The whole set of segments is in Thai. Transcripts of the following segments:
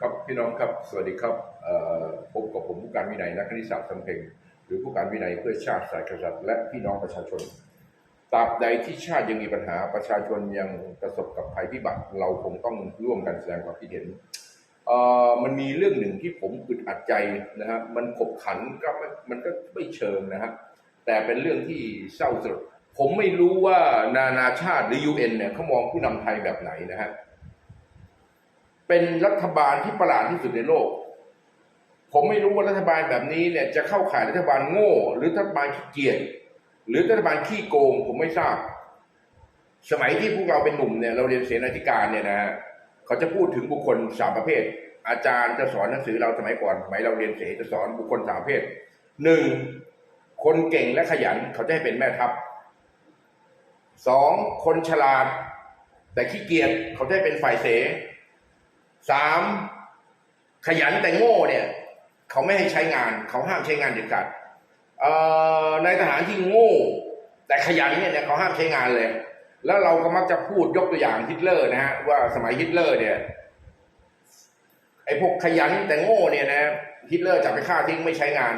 ครับพี่น้องครับ สวัสดีครับพบกับผมผู้การวินัยนักคณิตศาสตร์สำเพ็งหรือผู้การวินัยเพื่อชาติศาสตร์กษัตริย์และพี่น้องประชาชนตราบใดที่ชาติยังมีปัญหาประชาชนยังประสบกับภัยพิบัติ เราคงต้องร่วมกันแสดงความคิดเห็นมันมีเรื่องหนึ่งที่ผมอึดอัดใจนะฮะมันขบขันก็ม่มันก็ไม่เชิงนะฮะแต่เป็นเรื่องที่เศร้าสลดผมไม่รู้ว่านานาชาติหรือ UN เนี่ยเขามองผู้นำไทยแบบไหนนะฮะ เป็นรัฐบาลที่ประหลาดที่สุดในโลก ผมไม่รู้ว่ารัฐบาลแบบนี้เนี่ยจะเข้าข่ายรัฐบาลโง่ หรือรัฐบาลขี้เกียจหรือรัฐบาลขี้โกง ผมไม่ทราบ สมัยที่พวกเราเป็นหนุ่มเนี่ยเราเรียนเสนาธิการเนี่ยนะฮะเขาจะพูดถึงบุคคลสามประเภท อาจารย์จะสอนหนังสือเราสมัยก่อนสมัยเราเรียนเสจะสอนบุคคลสามประเภทหนึ่งคนเก่งและขยันเขาจะให้เป็นแม่ทัพสองคนฉลาด แต่ขี้เกียจเขาจะให้เป็นฝ่ายเส สามขยันแต่โง่เนี่ยเขาไม่ให้ใช้งาน เขาห้ามใช้งานเด็ดขาดในทหารที่โง่ แต่ขยันเนี่ยเขาห้ามใช้งานเลย แล้วเราก็มักจะพูดยกตัวอย่างฮิตเลอร์นะฮะว่าสมัยฮิตเลอร์เนี่ยไอ้พวกขยันแต่โง่เนี่ยนะฮิตเลอร์จับไปฆ่าทิ้งไม่ใช้งาน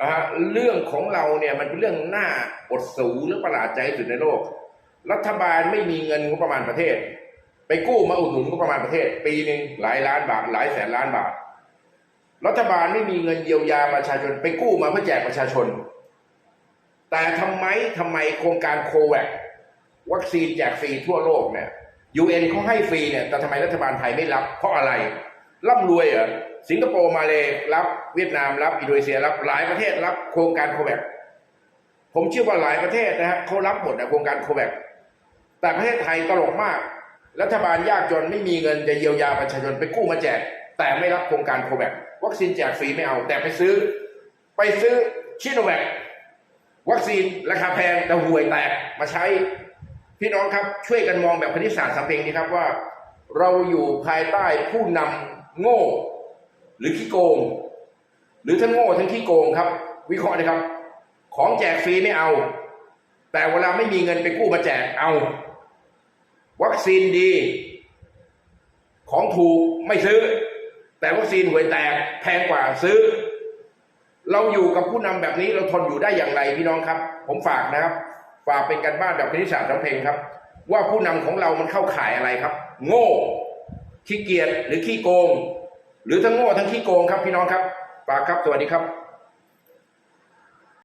นะฮะเรื่องของเราเนี่ยมันเป็นเรื่องหน้าอดสูหรือประหลาดใจสุดในโลก รัฐบาลไม่มีเงินงบประมาณประเทศ ไปกู้มาอุดหนุนงบประมาณประเทศ ปีหนึ่งหลายล้านบาท หลายแสนล้านบาท รัฐบาลไม่มีเงินเยียวยาประชาชน ไปกู้มาเพื่อแจกประชาชน แต่ทำไมทำไมโครงการโควิดวัคซีนแจกฟรีทั่วโลกเนี่ยยูเอ็นเขาให้ฟรีเนี่ยแต่ทำไมรัฐบาลไทยไม่รับ เพราะอะไรร่ำรวยเหรอสิงคโปร์มาเลยรับเวียดนามรับอินโดนีเซียรับหลายประเทศรับโครงการโควิดผมเชื่อว่าหลายประเทศนะฮะเขารับหมดนะโครงการโควิดแต่ประเทศไทยตลกมาก รัฐบาลยากจนไม่มีเงินจะเยียวยาประชาชนไปกู้มาแจก แต่ไม่รับโครงการโควิดวัคซีนแจกฟรีไม่เอา แต่ไปซื้อ ไปซื้อชิโนแวควัคซีนราคาแพงแต่ห่วยแตกมาใช้ พี่น้องครับช่วยกันมองแบบคณิตศาสตร์สำเพ็งนี้ครับว่า เราอยู่ภายใต้ผู้นำโง่ หรือขี้โกง หรือทั้งโง่ทั้งขี้โกงครับ วิเคราะห์นะครับ ของแจกฟรีไม่เอา แต่เวลาไม่มีเงินไปกู้มาแจกเอา วัคซีนดี ของถูกไม่ซื้อ แต่วัคซีนห่วยแตกแพงกว่าซื้อ เราอยู่กับผู้นำแบบนี้เราทนอยู่ได้อย่างไรพี่น้องครับ ผมฝากนะครับ ฝากเป็นการบ้านแบบคณิตศาสตร์สำเพ็งครับ ว่าผู้นำของเรามันเข้าข่ายอะไรครับ โง่ขี้เกียจหรือขี้โกง หรือทั้งโง่ทั้งขี้โกงครับพี่น้องครับฝากครับสวัสดีครับ